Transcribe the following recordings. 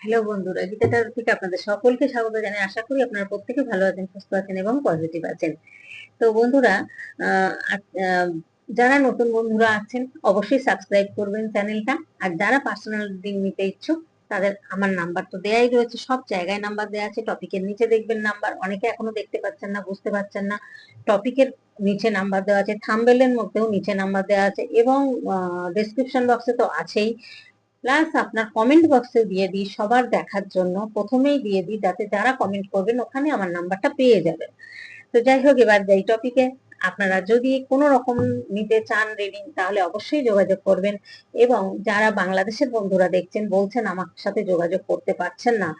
Hello বন্ধুরা গীতাটার থেকে আপনাদের সকলকে স্বাগত জানাই। আশা করি আপনারা প্রত্যেকে ভালো আছেন, সুস্থ আছেন এবং পজিটিভ আছেন। তো বন্ধুরা যারা নতুন বন্ধুরা আছেন, অবশ্যই সাবস্ক্রাইব করবেন চ্যানেলটা আর যারা পার্সোনাল রিডিং নিতে ইচ্ছুক, তাদের, আমার নাম্বার তো দেয়াই রয়েছে। সব জায়গায় নাম্বার দেওয়া আছে। টপিকের নিচে দেখবেন নাম্বার অনেকে এখনও দেখতে পাচ্ছেন না, বুঝতে পারছেন না। টপিকের নিচে নাম্বার দেওয়া আছে। থাম্বেলের মধ্যেও নিচে নাম্বার দেওয়া আছে। এবং ডেসক্রিপশন বক্সে তো আছেই। প্লাস আপনার কমেন্ট বক্সে দিয়ে দিই, সবার দেখার জন্য। প্রথমেই দিয়ে দিই যাতে যারা কমেন্ট করবেন, ওখানে আমার নাম্বারটা পেয়ে যাবেন। তো যাই হোক, এবার যাই টপিকে আপনারা যদি কোনো রকম নিতে চান রিডিং তাহলে অবশ্যই যোগাযোগ করবেন। এবং যারা বাংলাদেশের বন্ধুরা দেখছেন, বলছেন আমার সাথে যোগাযোগ করতে পারছেন না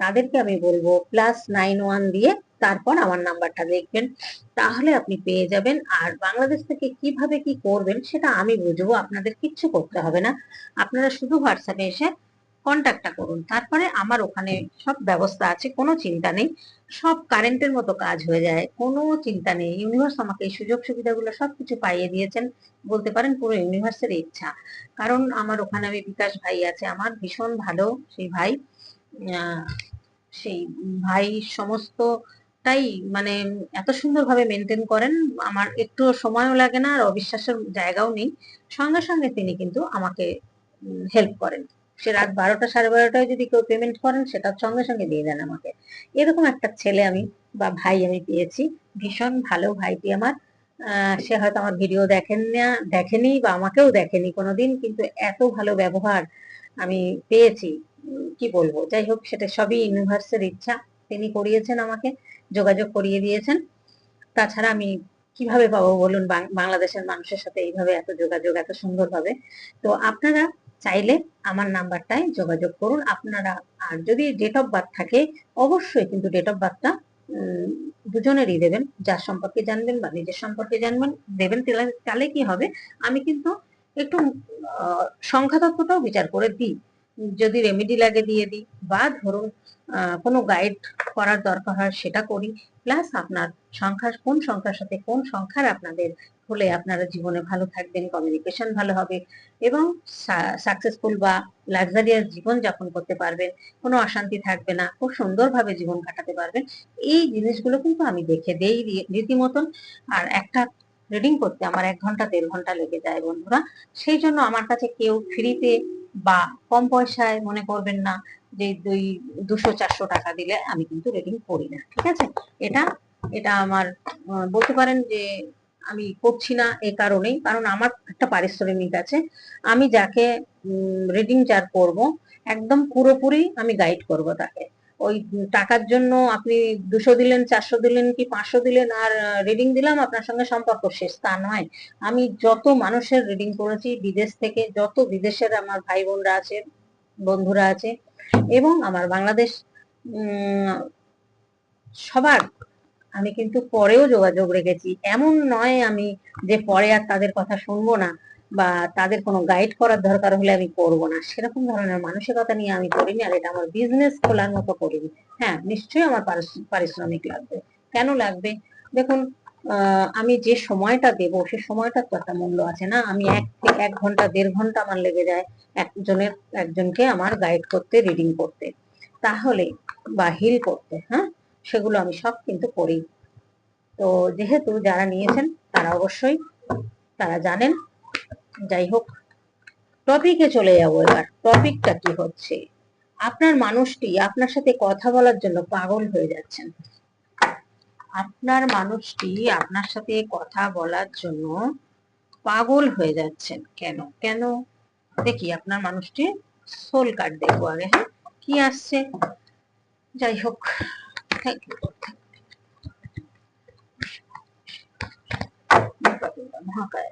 তাদেরকে আমি বলব প্লাস নাইন ওয়ান দিয়ে তারপর আমার নাম্বারটা দেখবেন। তাহলে আপনি পেয়ে যাবেন। আর বাংলাদেশ থেকে কীভাবে কি করবেন সেটা আমি বুঝব, আপনাদের কিচ্ছু করতে হবে না। আপনারা শুধু হোয়াটসঅ্যাপে এসে কন্ট্যাক্টটা করুন। তারপরে আমার ওখানে সব ব্যবস্থা আছে, কোনো চিন্তা নেই। সব কারেন্টের মতো কাজ হয়ে যায়, কোনো চিন্তা নেই। ইউনিভার্স আমাকে এই সুযোগ সুবিধাগুলো সবকিছু পাইয়ে দিয়েছেন। বলতে পারেন পুরো ইউনিভার্সের ইচ্ছা। কারণ আমার ওখানে আমি বিকাশ ভাই আছে, আমার ভীষণ ভালো সেই ভাই। সেই ভাই সমস্তটাই মানে এত সুন্দরভাবে মেনটেন করেন। আমার একটু সময়ও লাগে না আর অবিশ্বাসের জায়গাও নেই। সঙ্গে সঙ্গে তিনি কিন্তু আমাকে হেল্প করেন। সে রাত বারোটা সাড়ে বারোটায় যদি কেউ পেমেন্ট করেন, সেটা সঙ্গে সঙ্গে দিয়ে দেন আমাকে। এরকম একটা ছেলে আমি বা ভাই আমি পেয়েছি। ভীষণ ভালো ভাইটি আমার। সে হয়তো আমার ভিডিও দেখেন না, দেখেনি বা আমাকেও দেখেনি কোনোদিন, কিন্তু এত ভালো ব্যবহার আমি পেয়েছি। কি বলব? যাই হোক সেটা সবই ইউনিভার্সের ইচ্ছা। তিনি করিয়েছেন আমাকে, যোগাযোগ করিয়ে দিয়েছেন। তাছাড়া আমি কীভাবে পাবো বলুন? বাংলাদেশের মানুষের সাথে এইভাবে এত যোগাযোগ, এত সুন্দরভাবে? তো আপনারা চাইলে আমার নাম্বারটায় যোগাযোগ করুন। আপনারা, আর যদি ডেট অফ বার্থ থাকে, অবশ্যই কিন্তু ডেট অফ বার্থটা দুজনেরই দেবেন। যার সম্পর্কে জানবেন বা নিজের সম্পর্কে জানবেন, দেবেন, তাহলে- কি হবে? আমি কিন্তু একটু সংখ্যা তত্ত্বটাও বিচার করে দিই। যদি রেমেডি লাগে দিয়ে দিই বা ধরুন কোনো গাইড করার দরকার হয় সেটা করি। প্লাস আপনার সংখ্যা, কোন সংখ্যার সাথে কোন সংখ্যার আপনাদের হলে আপনারা জীবনে ভালো থাকবেন কমিউনিকেশন ভালো হবে এবং সাকসেসফুল বা লাক্সারিয়াস জীবন যাপন করতে পারবেন। কোনো অশান্তি থাকবে না, খুব সুন্দরভাবে জীবন কাটাতে পারবেন। এই জিনিসগুলো কিন্তু আমি দেখে দেই রীতিমতন। আর একটা রিডিং করতে আমার এক ঘণ্টা, দেড় ঘণ্টা লেগে যায় বন্ধুরা। সেই জন্য আমার কাছে কেউ ফ্রিতে বা কম পয়সায় মনে করবেন না যে দুই, দুশো, চারশো টাকা দিলে আমি কিন্তু রেডিং করি না, ঠিক আছে? এটা এটা আমার বলতে পারেন যে আমি করছি না এ কারণেই, কারণ আমার একটা পারিশ্রমিক আছে। আমি যাকে রিডিং যার করব, একদম পুরোপুরি আমি গাইড করব তাকে। ওই টাকার জন্য আপনি দুশো দিলেন, চারশো দিলেন কি পাঁচশো দিলেন আর রিডিং দিলাম, আপনার সঙ্গে সম্পর্ক শেষ। তা নয়। আমি যত মানুষের রিডিং করেছি বিদেশ থেকে যত বিদেশের আমার ভাই বোনরা আছে, বন্ধুরা আছে, এবং আমার বাংলাদেশ সবার, আমি কিন্তু পরেও যোগাযোগ রেখেছি। এমন নয় আমি যে পরে আর তাদের কথা শুনব না। বা তাদের কোনো গাইড করার দরকার হলে আমি করব না। সেরকম ধরনের মানসিকতা নিয়ে আমি করিনি আর এটা আমার বিজনেস খোলার মতো করিনি। হ্যাঁ নিশ্চয়ই আমার পারিশ- পারিশ্রমিক লাগবে। কেন লাগবে? দেখুন আমি যে সময়টা দেবো, সে সময়টা তো একটা মূল্য আছে না। আমি এক এক ঘণ্টা, দেড় ঘণ্টা আমার লেগে যায় একজনের, একজনকে আমার গাইড করতে রিডিং করতে। তাহলে বা হিল করতে হ্যাঁ? সেগুলো আমি সব কিন্তু করি। তো যেহেতু যারা নিয়েছেন, তারা অবশ্যই, তারা জানেন যাই হোক টপিকে চলে যাব এবার। টপিকটা কি হচ্ছে? আপনার মানুষটি আপনার সাথে কথা বলার জন্য পাগল হয়ে যাচ্ছেন। আপনার মানুষটি আপনার সাথে কথা বলার জন্য পাগল হয়ে যাচ্ছেন কেন? কেন? দেখি, আপনার মানুষটি সোল কার্ড দেখব আগে হ্যাঁ? কি আসছে? যাই হোক মহাকায়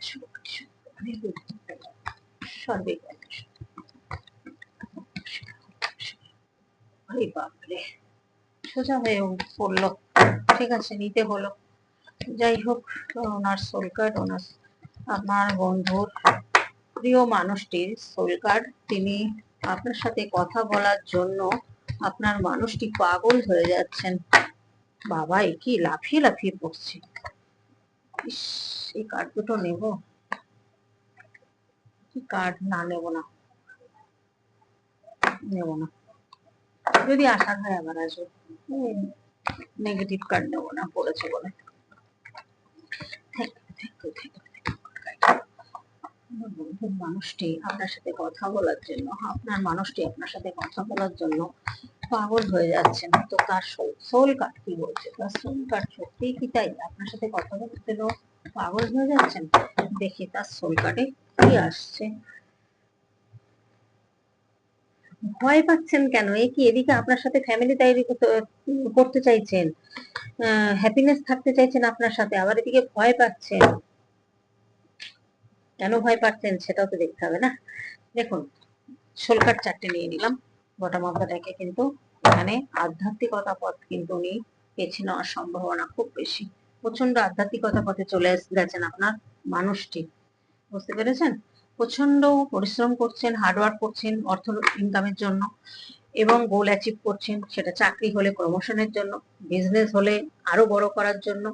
সোজা হয়ে পড়ল ঠিক আছে নিতে হলো যাই হোক ওনার সোল কার্ড ওনার আমার বন্ধুর প্রিয় মানুষটির সোল কার্ড তিনি আপনার সাথে কথা বলার জন্য আপনার মানুষটি পাগল হয়ে যাচ্ছেন বাবা কি লাফিয়ে লাফিয়ে পড়ছে? ইস, এই কার্ড দুটো নেব। কি কার্ড না, নেব না। নেব না। যদি আসার হয় আবার আসবে। নেগেটিভ কার্ড নেব না, পড়েছে বলে। মানুষটি আপনার সাথে কথা বলার জন্য, আপনার মানুষটি আপনার সাথে কথা বলার জন্য পাগল হয়ে যাচ্ছেন তো তার সোল কার্ড কি বলছে? তার সোল কার্ড সত্যি কি তাই? আপনার সাথে কথা বলতে পাগল হয়ে যাচ্ছেন? দেখি তার সোল কার্ডে কি আসছে। ভয় পাচ্ছেন কেন? এ কি, এদিকে আপনার সাথে ফ্যামিলি তৈরি করতে- চাইছেন? হ্যাপিনেস থাকতে চাইছেন আপনার সাথে, আবার এদিকে ভয় পাচ্ছেন। কেন ভয় পাচ্ছেন সেটাও তো দেখতে হবে না। দেখুন শোলকার চারটে নিয়ে নিলাম। বটম অফ দ্য কিন্তু এখানে আধ্যাত্মিকতা পথ কিন্তু উনি বেছে নেওয়ার সম্ভাবনা খুব বেশি। প্রচণ্ড আধ্যাত্মিকতা পথে চলে গেছেন আপনার মানুষটি। বুঝতে পেরেছেন? প্রচণ্ড পরিশ্রম করছেন হার্ডওয়ার্ক করছেন অর্থ ইনকামের জন্য এবং গোল অ্যাচিভ করছেন, সেটা চাকরি হলে প্রমোশনের জন্য বিজনেস হলে আরও বড় করার জন্য।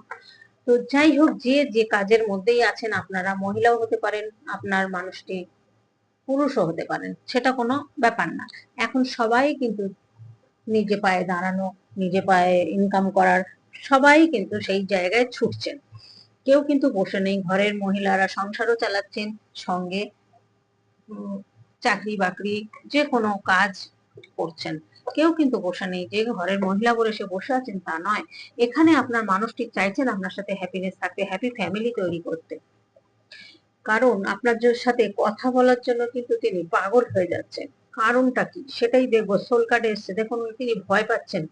তো যাই হোক, যে যে কাজের মধ্যেই আছেন আপনারা, মহিলাও হতে পারেন, আপনার মানুষটি পুরুষও হতে পারেন, সেটা কোনো ব্যাপার না। এখন সবাই কিন্তু নিজে পায়ে দাঁড়ানো, নিজে পায়ে ইনকাম করার সবাই কিন্তু সেই জায়গায় ছুটছেন। কেউ কিন্তু বসে নেই। ঘরের মহিলারা সংসারও চালাচ্ছেন সঙ্গে। চাকরি বাকরি যে কোনো কাজ করছেন। কেউ কিন্তু বসে নেই। যে ঘরের মহিলা বলে সে বসে আছেন তা নয়। এখানে আপনার মানুষটি চাইছেন আপনার সাথে হ্যাপিনেস থাকতে হ্যাপি ফ্যামিলি তৈরি করতে। কারণ আপনার সাথে কথা বলার জন্য কিন্তু তিনি পাগল হয়ে যাচ্ছেন। কারণটা কি? সেটাই দেখব। সোল কার্ডে এসছে। দেখুন তিনি ভয় পাচ্ছেন।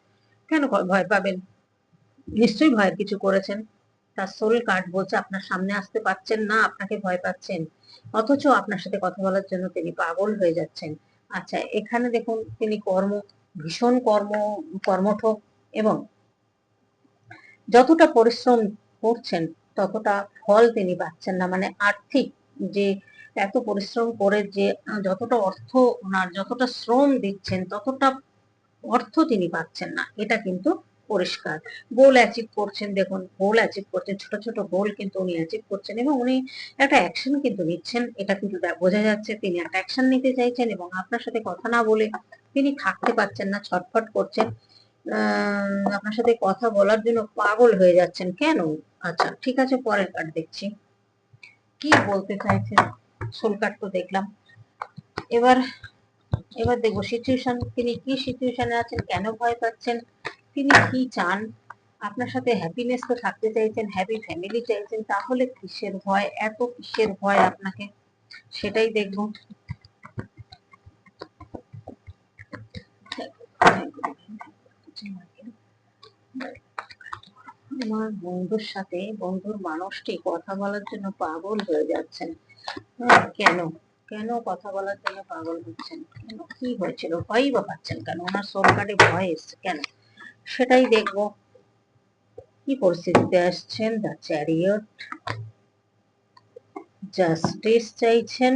কেন ভয় পাবেন? নিশ্চয়ই ভয়ের কিছু করেছেন। তার সোল কার্ড বলছে, আপনার সামনে আসতে পারছেন না, আপনাকে ভয় পাচ্ছেন। অথচ আপনার সাথে কথা বলার জন্য তিনি পাগল হয়ে যাচ্ছেন। আচ্ছা এখানে দেখুন, তিনি কর্ম, ভীষণ কর্ম, কর্মঠ এবং যতটা পরিশ্রম করছেন, ততটা ফল তিনি পাচ্ছেন না। মানে আর্থিক যে এত পরিশ্রম করে যে যতটা অর্থ ওনার, যতটা শ্রম দিচ্ছেন, ততটা অর্থ তিনি পাচ্ছেন না। এটা কিন্তু পরিষ্কার। গোল অ্যাচিভ করছেন, দেখুন, গোল অ্যাচিভ করছেন, ছোট ছোট গোল কিন্তু উনি অ্যাচিভ করছেন এবং উনি একটা অ্যাকশন কিন্তু নিচ্ছেন, এটা কিন্তু বোঝা যাচ্ছে। তিনি একটা অ্যাকশন নিতে চাইছেন এবং আপনার সাথে কথা না বলে তিনি থাকতে পারছেন না, ছটফট করছেন। আপনার সাথে কথা বলার জন্য পাগল হয়ে যাচ্ছেন। কেন? আচ্ছা ঠিক আছে, পরের কার্ড দেখছি। কি বলতে চাইছেন? সোল কার্ড তো দেখলাম। এবার এবার দেখব সিচুয়েশন তিনি কি সিচুয়েশনে আছেন, কেন ভয় পাচ্ছেন? তিনি কি চান? আপনার সাথে হ্যাপিনেস তো থাকতে চাইছেন হ্যাপি ফ্যামিলি চাইছেন, তাহলে কিসের ভয়? এত কিসের ভয় আপনাকে? সেটাই দেখব। আমার বন্ধুর সাথে, বন্ধুর মানুষটি কথা বলার জন্য পাগল হয়ে যাচ্ছেন। কেন? কেন কথা বলার জন্য পাগল হচ্ছেন? কেন? কি হয়েছিল? ভয়ই বা পাচ্ছেন কেন? ওনার সোল কার্ডে ভয় এসছে কেন? সেটাই দেখব। কি পরিস্থিতিতে আসছেন? দ্য চ্যারিয়ট জাস্টিস চাইছেন।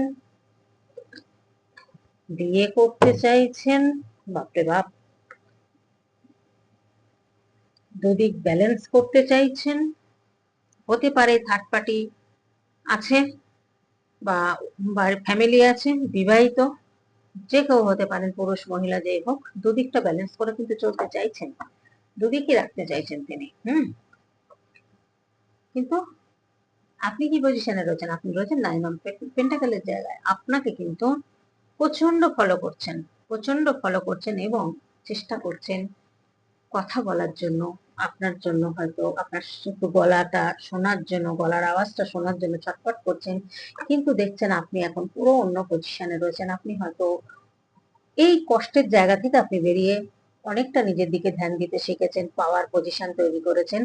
বিয়ে করতে চাইছেন। বাপরে বাপ। দুদিক ব্যালেন্স করতে চাইছেন। হতে পারে থার্ড পার্টি আছে বা ফ্যামিলি আছে, বিবাহিত। যে কেউ হতে পারেন, পুরুষ, মহিলা যে হোক, দুদিকটা ব্যালেন্স করে কিন্তু চলতে চাইছেন। দুদিকই রাখতে চাইছেন তিনি, হুম? কিন্তু আপনি কি পজিশনে রয়েছেন? আপনি রয়েছেন নাইন অফ পেন্টাকেলের জায়গায়। আপনাকে কিন্তু প্রচণ্ড ফলো করছেন প্রচণ্ড ফলো করছেন এবং চেষ্টা করছেন কথা বলার জন্য, আপনার জন্য হয়তো, আপনার গলাটা শোনার জন্য, গলার আওয়াজটা শোনার জন্য ছটফট করছেন, কিন্তু দেখছেন আপনি এখন পুরো অন্য পজিশনে রয়েছেন। আপনি হয়তো এই কষ্টের জায়গা থেকে আপনি বেরিয়ে অনেকটা নিজের দিকে ধ্যান দিতে শিখেছেন পাওয়ার পজিশন তৈরি করেছেন।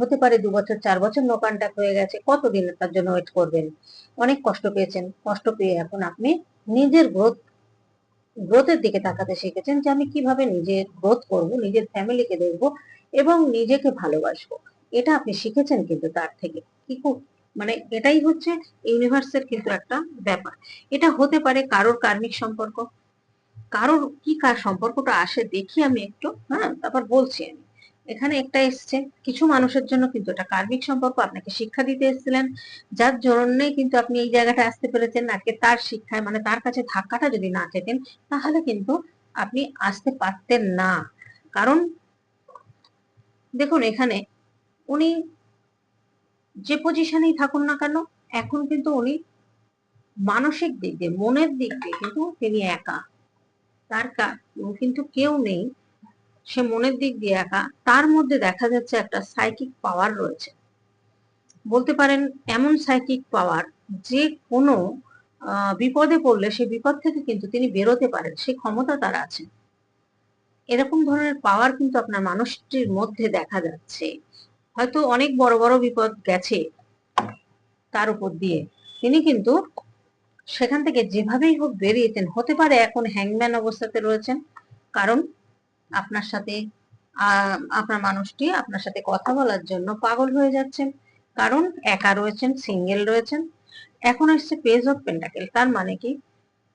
হতে পারে দু বছর, চার বছর নো কন্ট্যাক্ট হয়ে গেছে, কতদিন তার জন্য ওয়েট করবেন? অনেক কষ্ট পেয়েছেন, কষ্ট পেয়ে এখন আপনি নিজের গ্রোথ গ্রোথের দিকে তাকাতে শিখেছেন যে আমি কীভাবে নিজের গ্রোথ করব, নিজের ফ্যামিলিকে দেখব এবং নিজেকে ভালোবাসবো। এটা আপনি শিখেছেন কিন্তু তার থেকে। কি মানে এটাই হচ্ছে ইউনিভার্সের কিন্তু একটা ব্যাপার। এটা হতে পারে কারোর কার্মিক সম্পর্ক কারোর কি কার সম্পর্কটা আসে দেখি আমি একটু হ্যাঁ তারপর বলছি আমি। এখানে একটা এসছে, কিছু মানুষের জন্য কিন্তু এটা কার্মিক সম্পর্ক, আপনাকে শিক্ষা দিতে এসেছিলেন, যার জন্যই কিন্তু আপনি এই জায়গাটা আসতে পেরেছেন, আজকে তার শিক্ষায় মানে তার কাছে ধাক্কাটা যদি না খেতেন, তাহলে কিন্তু আপনি আসতে পারতেন না। কারণ, দেখুন এখানে উনি যে পজিশনেই থাকুন না কেন, এখন কিন্তু উনি মানসিক দিক দিয়ে, মনের দিক দিয়ে কিন্তু তিনি একা। তার কিন্তু কেউ নেই। সে মনের দিক দিয়ে একা। তার মধ্যে দেখা যাচ্ছে একটা সাইকিক পাওয়ার রয়েছে। বলতে পারেন এমন সাইকিক পাওয়ার যে কোনো বিপদে পড়লে সেই বিপদ থেকে কিন্তু তিনি বেরোতে পারেন। সে ক্ষমতা তার আছে। এরকম ধরনের পাওয়ার কিন্তু আপনার মানুষটির মধ্যে দেখা যাচ্ছে। হয়তো অনেক বড় বড় বিপদ গেছে তার উপর দিয়ে। তিনি কিন্তু সেখান থেকে যেভাবেই হোক বেরিয়েছেন হতে পারে এখন হ্যাংম্যান অবস্থাতে রয়েছেন। কারণ আপনার সাথে আপনার মানুষটি আপনার সাথে কথা বলার জন্য পাগল হয়ে যাচ্ছেন। কারণ একা রয়েছেন সিঙ্গেল রয়েছেন। এখন আসছে পেজ অফ পেন্টাকেল তার মানে কি?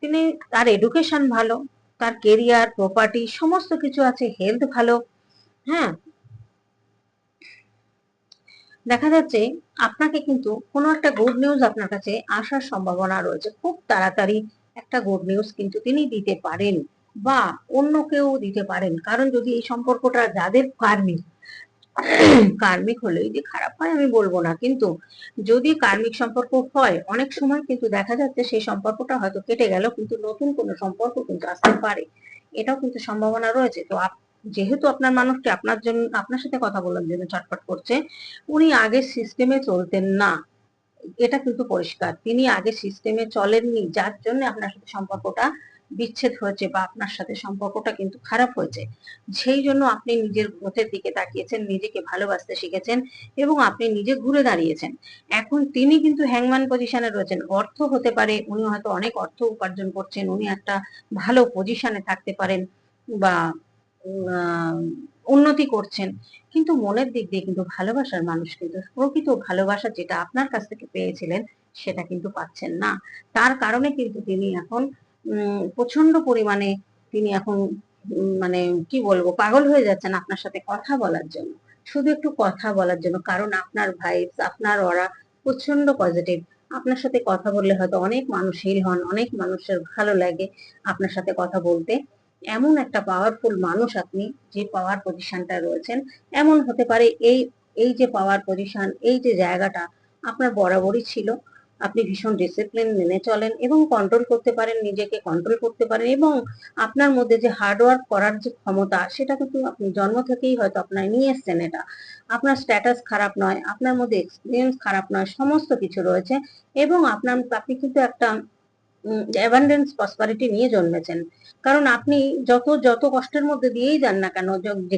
তিনি, তার এডুকেশন ভালো, তার কেরিয়ার প্রপার্টি সমস্ত কিছু আছে হেলথ ভালো। হ্যাঁ? দেখা যাচ্ছে আপনাকে কিন্তু কোনো একটা গুড নিউজ আপনার কাছে আসার সম্ভাবনা রয়েছে। খুব তাড়াতাড়ি একটা গুড নিউজ কিন্তু তিনি দিতে পারেন বা অন্য কেউ দিতে পারেন। কারণ যদি এই সম্পর্কটা যাদের কার্মিক কার্মিক হলেই যে খারাপ হয় আমি বলব না। কিন্তু যদি কার্মিক সম্পর্ক হয়, অনেক সময় কিন্তু দেখা যাচ্ছে সেই সম্পর্কটা হয়তো কেটে গেল, কিন্তু নতুন কোনো সম্পর্ক কিন্তু আসতে পারে। এটাও কিন্তু সম্ভাবনা রয়েছে। তো যেহেতু আপনার মানুষটি আপনার জন্য, আপনার সাথে কথা বলার জন্য ছটফট করছে, উনি আগে সিস্টেমে চলতেন না। এটা কিন্তু পরিষ্কার। তিনি আগে সিস্টেমে চলেননি, যার জন্য আপনার সাথে সম্পর্কটা বিচ্ছেদ হয়েছে বা আপনার সাথে সম্পর্কটা কিন্তু খারাপ হয়েছে। সেই জন্য আপনি নিজের গ্রোথের দিকে তাকিয়েছেন, নিজেকে ভালোবাসতে শিখেছেন এবং আপনি নিজে ঘুরে দাঁড়িয়েছেন। এখন তিনি কিন্তু হ্যাংম্যান পজিশনে রয়েছেন। অর্থ হতে পারে, উনি হয়তো অনেক অর্থ উপার্জন করছেন, উনি একটা ভালো পজিশনে থাকতে পারেন বা উন্নতি করছেন। কিন্তু মনের দিক দিয়ে কিন্তু ভালোবাসার মানুষ কিন্তু প্রকৃত ভালোবাসা যেটা আপনার কাছ থেকে পেয়েছিলেন, সেটা কিন্তু পাচ্ছেন না। তার কারণে কিন্তু তিনি এখন প্রচণ্ড পরিমাণে তিনি এখন মানে কি বলব, পাগল হয়ে যাচ্ছেন আপনার সাথে কথা বলার জন্য। শুধু একটু কথা বলার জন্য, কারণ আপনার ভাইবস আপনার ওরা প্রচণ্ড পজিটিভ আপনার সাথে কথা বললে হয়তো অনেক মানুষ হিল হন, অনেক মানুষের ভালো লাগে আপনার সাথে কথা বলতে। এমন একটা পাওয়ারফুল মানুষ আপনি যে পাওয়ার পজিশনটা রয়েছেন। এমন হতে পারে এই এই যে পাওয়ার পজিশন এই যে জায়গাটা আপনার বরাবরই ছিল। আপনি ভীষণ ডিসিপ্লিন মেনে চলেন এবং কন্ট্রোল করতে পারেন, নিজেকে কন্ট্রোল করতে পারেন এবং আপনার মধ্যে যে হার্ডওয়ার্ক করার যে ক্ষমতা, সেটা কিন্তু আপনি জন্ম থেকেই হয়তো আপনার নিয়ে এসছেন এটা। আপনার স্ট্যাটাস খারাপ নয়, আপনার মধ্যে এক্সপিরিয়েন্স খারাপ নয়, সমস্ত কিছু রয়েছে এবং আপনার, আপনি কিন্তু একটা অ্যাবান্ডেন্স প্রসপারিটি নিয়ে জন্মেছেন। কারণ আপনি যত যত কষ্টের মধ্যে দিয়েই যান না কেন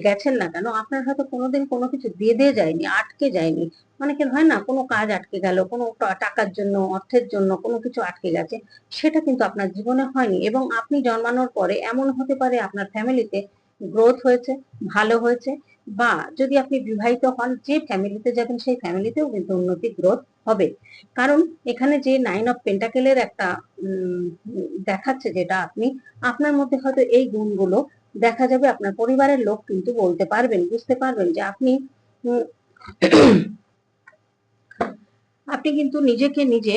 গেছেন না কেন, আপনার হয়তো কোনোদিন কোনো কিছু দিয়ে দিয়ে যায়নি, আটকে যায়নি। অনেকের হয় না, কোনো কাজ আটকে গেল, কোনো টাকার জন্য, অর্থের জন্য কোনো কিছু আটকে গেছে, সেটা কিন্তু আপনার জীবনে হয়নি এবং আপনি জন্মানোর পরে এমন হতে পারে আপনার ফ্যামিলিতে গ্রোথ হয়েছে, ভালো হয়েছে, বা যদি আপনি বিবাহিত হন, যে ফ্যামিলিতে যাবেন, সেই ফ্যামিলিতেও কিন্তু উন্নতি গ্রোথ হবে। কারণ এখানে যে নাইন অফ পেন্টাকেলের একটা দেখাচ্ছে যেটা আপনি, আপনার মধ্যে হয়তো এই গুণগুলো দেখা যাবে, আপনার পরিবারের লোক কিন্তু বলতে পারবেন, বুঝতে পারবেন যে আপনি আপনি কিন্তু নিজেকে নিজে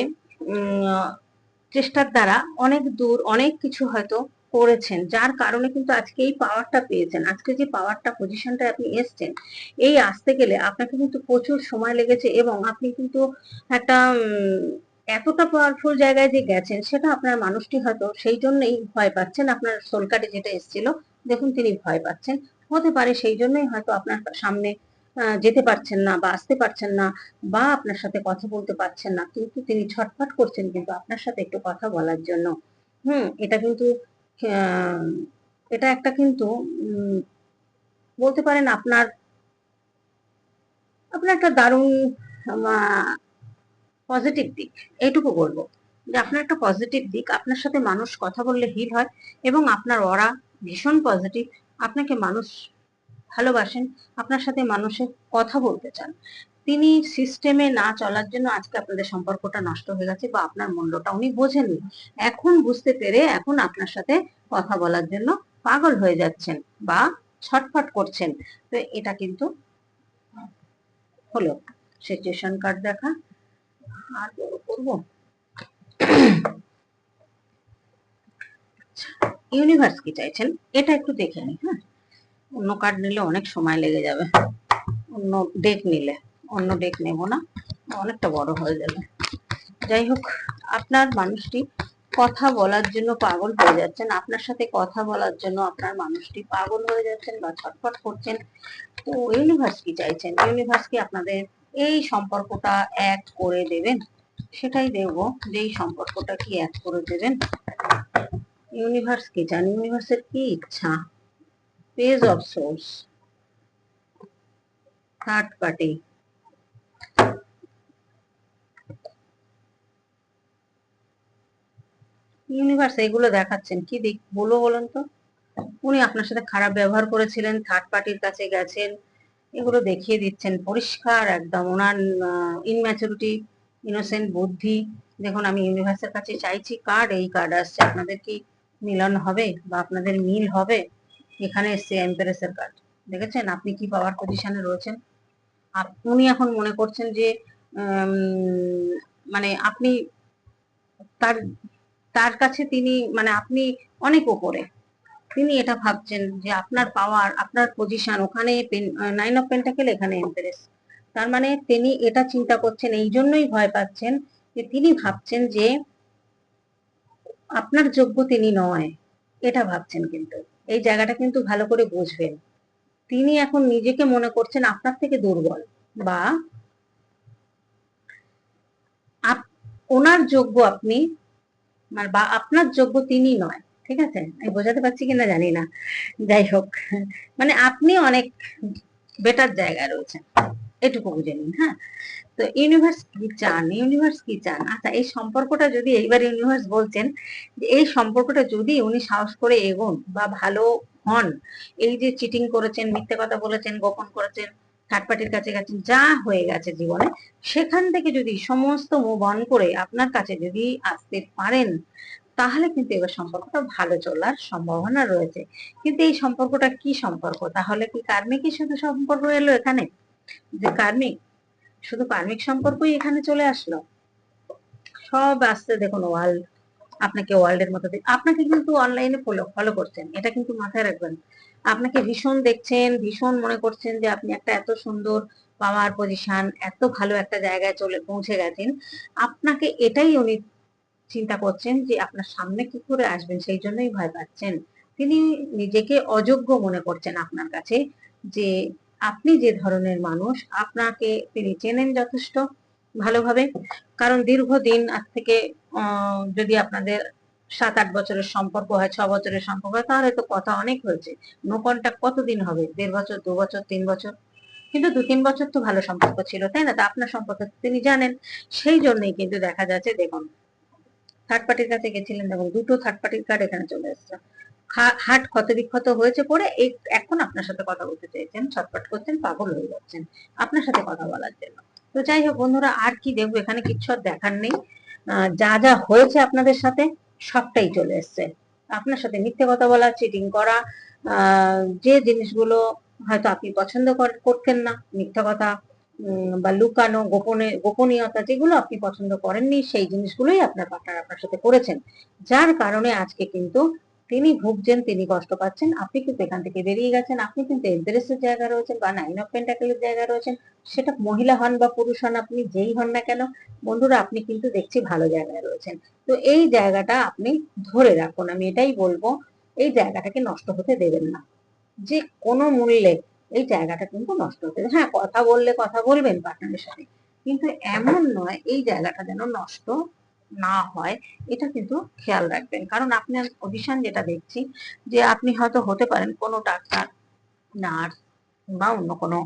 চেষ্টার দ্বারা অনেক দূর, অনেক কিছু হয়তো করেছেন, যার কারণে কিন্তু আজকে এই পাওয়ারটা পেয়েছেন। আজকে যে পাওয়ারটা পজিশনটা আপনি এসছেন, এই আসতে গেলে আপনাকে কিন্তু প্রচুর সময় লেগেছে এবং আপনি কিন্তু একটা এতটা পাওয়ারফুল জায়গায় যে গেছেন, সেটা আপনার মানুষটি হয়তো সেই জন্যই ভয় পাচ্ছেন। আপনার সোলকাটে যেটা এসেছিল, দেখুন তিনি ভয় পাচ্ছেন। হতে পারে সেই জন্যই হয়তো আপনার সামনে যেতে পারছেন না বা আসতে পারছেন না বা আপনার সাথে কথা বলতে পারছেন না, কিন্তু তিনি ছটফট করছেন কিন্তু আপনার সাথে একটু কথা বলার জন্য। হুম, এটা কিন্তু এটা একটা কিন্তু বলতে পারেন আপনার আপনার একটা দারুণ পজিটিভ দিক। এইটুকু বলব। যে আপনার একটা পজিটিভ দিক, আপনার সাথে মানুষ কথা বললে হিল হয় এবং আপনার ওরা ভীষণ পজিটিভ আপনাকে মানুষ ভালোবাসেন, আপনার সাথে মানুষের কথা বলতে চান। তিনি সিস্টেমে না চলার জন্য আজকে আপনাদের সম্পর্কটা নষ্ট হয়ে গেছে বা আপনার মূল্যটা উনি বোঝেননি। এখন বুঝতে পেরে এখন আপনার সাথে কথা বলার জন্য পাগল হয়ে যাচ্ছেন বা ছটফট করছেন। তো এটা কিন্তু হলো। সিচুয়েশন কার্ড দেখা। আর করব? ইউনিভার্স কি চাইছেন? এটা একটু দেখে নিই হ্যাঁ? অন্য কার্ড নিলে অনেক সময় লেগে যাবে। অন্য ডেক নিলে। অন্য ডেক নেব না, অনেকটা বড় হয়ে যাবে। যাই হোক, আপনার মানুষটি কথা বলার জন্য পাগল হয়ে যাচ্ছেন, আপনার সাথে কথা বলার জন্য আপনার মানুষটি পাগল হয়ে যাচ্ছেন বা ছটফট করছেন। তো ইউনিভার্স কি চাইছেন? ইউনিভার্স কি আপনাদের এই সম্পর্কটা এক করে দেবেন? সেটাই দেখব, যে এই সম্পর্কটা কি এক করে দেবেন। ইউনিভার্স কি চান? ইউনিভার্সের কি ইচ্ছা? Page of source third party universe এগুলো দেখাচ্ছেন। কি দিক বলো বলুন তো? উনি আপনার সাথে খারাপ ব্যবহার করেছিলেন থার্ড পার্টির কাছে গেছেন, এগুলো দেখিয়ে দিচ্ছেন। পরিষ্কার একদম, ওনার ইনম্যাচুরিটি ইনোসেন্ট বুদ্ধি। দেখুন, আমি ইউনিভার্সের কাছে চাইছি কার্ড এই কার্ড আসছে। আপনাদের কি মিলন হবে বা আপনাদের মিল হবে? এখানে এসছে এম্পারেসের কার্ড দেখেছেন? আপনি কি পাওয়ার পজিশনে রয়েছেন? উনি এখন মনে করছেন যে মানে আপনি তার তার কাছে তিনি মানে আপনি অনেক উপরে তিনি এটা ভাবছেন যে আপনার পাওয়ার আপনার পজিশন ওখানে নাইন অফ পেন্টাকেল এখানে এম্পারেস তার মানে তিনি এটা চিন্তা করছেন, এই জন্যই ভয় পাচ্ছেন যে তিনি ভাবছেন যে আপনার যোগ্য তিনি নয়। এটা ভাবছেন কিন্তু। এই জায়গাটা কিন্তু ভালো করে বুঝবেন। তিনি এখন নিজেকে মনে করছেন আপনার থেকে দুর্বল বা ওনার যোগ্য আপনি মানে বা আপনার যোগ্য তিনি নয়, ঠিক আছে? আমি বোঝাতে পারছি কিনা জানি না। যাই হোক মানে আপনি অনেক বেটার জায়গায় রয়েছেন। এটুকু বুঝে নিন হ্যাঁ? তো ইউনিভার্স কি চান? ইউনিভার্স কি চান? আচ্ছা এই সম্পর্কটা যদি এইবার ইউনিভার্স বলছেন যে এই সম্পর্কটা যদি উনি সাহস করে এগোন বা ভালো হন, এই যে চিটিং করেছেন, মিথ্যে কথা বলেছেন, গোপন করেছেন থার্ড পার্টির কাছে গেছেন যা হয়ে গেছে জীবনে, সেখান থেকে যদি সমস্ত মুভ অন করে আপনার কাছে যদি আসতে পারেন, তাহলে কিন্তু এবার সম্পর্কটা ভালো চলার সম্ভাবনা রয়েছে। কিন্তু এই সম্পর্কটা কি সম্পর্ক? তাহলে কি কার্মিকই শুধু সম্পর্ক এলো এখানে? যে কার্মিক, শুধু কার্মিক সম্পর্কই এখানে চলে আসলো? সব আসতে দেখুন ওয়ার্ল্ড আপনাকে ওয়ার্ল্ডের মতো আপনাকে কিন্তু অনলাইনে ফলো ফলো করছেন। এটা কিন্তু মাথায় রাখবেন। আপনাকে ভীষণ দেখছেন, ভীষণ মনে করছেন যে আপনি একটা এত সুন্দর পাওয়ার পজিশন এত ভালো একটা জায়গায় চলে, পৌঁছে গেছেন। আপনাকে এটাই উনি চিন্তা করছেন যে আপনার সামনে কি করে আসবেন, সেই জন্যই ভয় পাচ্ছেন। তিনি নিজেকে অযোগ্য মনে করছেন আপনার কাছে যে আপনি যে ধরনের মানুষ, আপনাকে তিনি চেনেন যথেষ্ট ভালোভাবে। কারণ দীর্ঘদিন আজ থেকে যদি আপনাদের সাত আট বছরের সম্পর্ক হয়, ছ বছরের সম্পর্ক হয়, তাহলে তো কথা অনেক হয়েছে। নো কন্ট্যাক্ট কতদিন হবে? দেড় বছর, দু বছর, তিন বছর? কিন্তু দু তিন বছর তো ভালো সম্পর্ক ছিল, তাই না? তা আপনার সম্পর্কে তিনি জানেন। সেই জন্যই কিন্তু দেখা যাচ্ছে, দেখুন থার্ড পার্টির কাছে গেছিলেন, দেখুন, দুটো থার্ড পার্টির কার্ড এখানে চলে এসছে। হাট ক্ষত বিক্ষত হয়েছে পরে এই, এখন আপনার সাথে কথা বলতে চাইছেন ছটপট করছেন, পাগল হয়ে যাচ্ছেন, আপনার সাথে কথা বলার জন্য। তো যাই হোক, বন্ধুরা, আর কি দেখব, এখানে কিচ্ছু আর দেখার নেই। যা যা হয়েছে আপনাদের সাথে সবটাই চলে এসছে। আপনার সাথে মিথ্যে কথা বলা চিটিং করা যে জিনিসগুলো হয়তো আপনি পছন্দ কর- করতেন না, মিথ্যা কথা বা লুকানো, গোপনে, গোপনীয়তা যেগুলো আপনি পছন্দ করেননি, সেই জিনিসগুলোই আপনার পার্টনার আপনার সাথে করেছেন। যার কারণে আজকে কিন্তু তিনি ভুগছেন, তিনি কষ্ট পাচ্ছেন। আপনি কিন্তু এখান থেকে বেরিয়ে গেছেন। আপনি কিন্তু এমপ্রেসের জায়গা রয়েছেন বা নাইন অফ পেন্টাকেলের জায়গা রয়েছেন। সেটা মহিলা হন বা পুরুষ হন, আপনি যেই হন না কেন, বন্ধুরা, আপনি কিন্তু দেখছি ভালো জায়গায় রয়েছেন। তো এই জায়গাটা আপনি ধরে রাখুন। আমি এটাই বলব, এই জায়গাটাকে নষ্ট হতে দেবেন না। যে কোনো মূল্যে এই জায়গাটা কিন্তু নষ্ট হতে। হ্যাঁ কথা বললে কথা বলবেন পার্টনারের সাথে। কিন্তু এমন নয়, এই জায়গাটা যেন নষ্ট না হয়, এটা কিন্তু খেয়াল রাখবেন। কারণ আপনার পজিশন যেটা দেখছি যে আপনি হয়তো হতে পারেন কোনো ডাক্তার, নার্স বা অন্য কোনো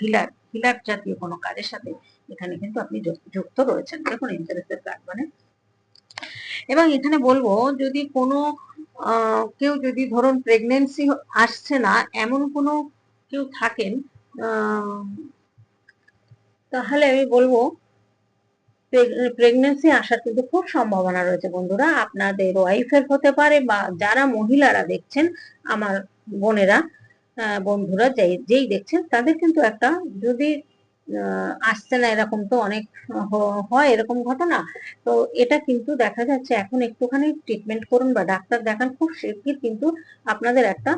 হিলার হিলার জাতীয় কোনো কাজের সাথে এখানে কিন্তু আপনি যুক- যুক্ত রয়েছেন। দেখুন ইন্টারেস্টের কার্ড মানে। এবং এখানে বলব, যদি কোনো কেউ যদি ধরুন প্রেগনেন্সি আসছে না, এমন কোনো কেউ থাকেন তাহলে আমি বলব প্রেগনেন্সি আসার কিন্তু খুব সম্ভাবনা রয়েছে বন্ধুরা। আপনাদের ওয়াইফের হতে পারে বা যারা মহিলারা দেখছেন, আমার বোনেরা বন্ধুরা যেই যেই দেখছেন, তাদের কিন্তু একটা যদি আসছে না এরকম তো অনেক হয় এরকম ঘটনা। তো এটা কিন্তু দেখা যাচ্ছে এখন একটুখানি ট্রিটমেন্ট করুন বা ডাক্তার দেখান, খুব শিগগির কিন্তু আপনাদের একটা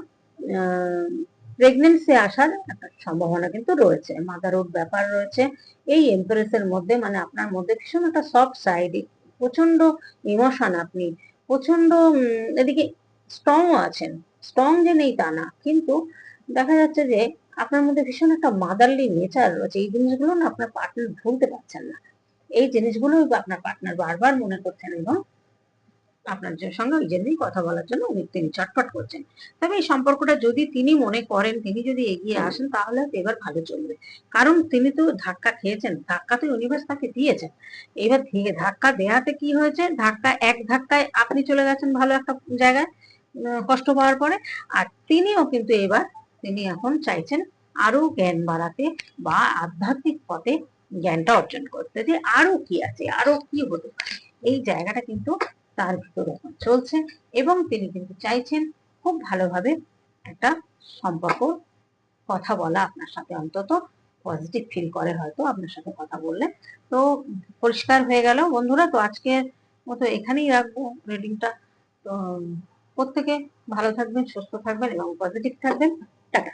প্রেগনেন্সি আসার একটা সম্ভাবনা কিন্তু রয়েছে। মাদারহুড ব্যাপার রয়েছে। এই এমপ্রেসের মধ্যে মানে আপনার মধ্যে ভীষণ একটা সফট সাইড প্রচণ্ড ইমোশন আপনি প্রচণ্ড এদিকে স্ট্রং আছেন। স্ট্রং যে নেই তা না। কিন্তু দেখা যাচ্ছে যে আপনার মধ্যে ভীষণ একটা মাদারলি নেচার রয়েছে। এই জিনিসগুলো না আপনার পার্টনার ভুলতে পারছেন না। এই জিনিসগুলোই আপনার পার্টনার বারবার মনে করছেন এবং আপনার সঙ্গে ওই জন্যই কথা বলার জন্য উনি তিনি চটপট করছেন। তবে এই সম্পর্কটা যদি তিনি মনে করেন, তিনি যদি এগিয়ে আসেন, তাহলে এবার ভালো চলবে। কারণ তিনি তো ধাক্কা খেয়েছেন ধাক্কা তো ইউনিভার্স তাকে দিয়েছেন এবার ধীরে ধাক্কা দেয়াতে কি হয়েছে? ধাক্কা এক ধাক্কায় আপনি চলে গেছেন ভালো একটা জায়গায় কষ্ট পাওয়ার পরে। আর তিনিও কিন্তু এবার তিনি এখন চাইছেন আরও জ্ঞান বাড়াতে বা আধ্যাত্মিক পথে জ্ঞানটা অর্জন করতে। যে আরও কি আছে আরও কি হতে পারে? এই জায়গাটা কিন্তু তার ভিতরে এখন চলছে এবং তিনি কিন্তু চাইছেন খুব ভালোভাবে একটা সম্পর্ক কথা বলা আপনার সাথে অন্তত পজিটিভ ফিল করে হয়তো আপনার সাথে কথা বললে। তো পরিষ্কার হয়ে গেল। বন্ধুরা, তো আজকের মতো এখানেই রাখব রিডিংটা তো প্রত্যেকে ভালো থাকবেন, সুস্থ থাকবেন এবং পজিটিভ থাকবেন। টাটা।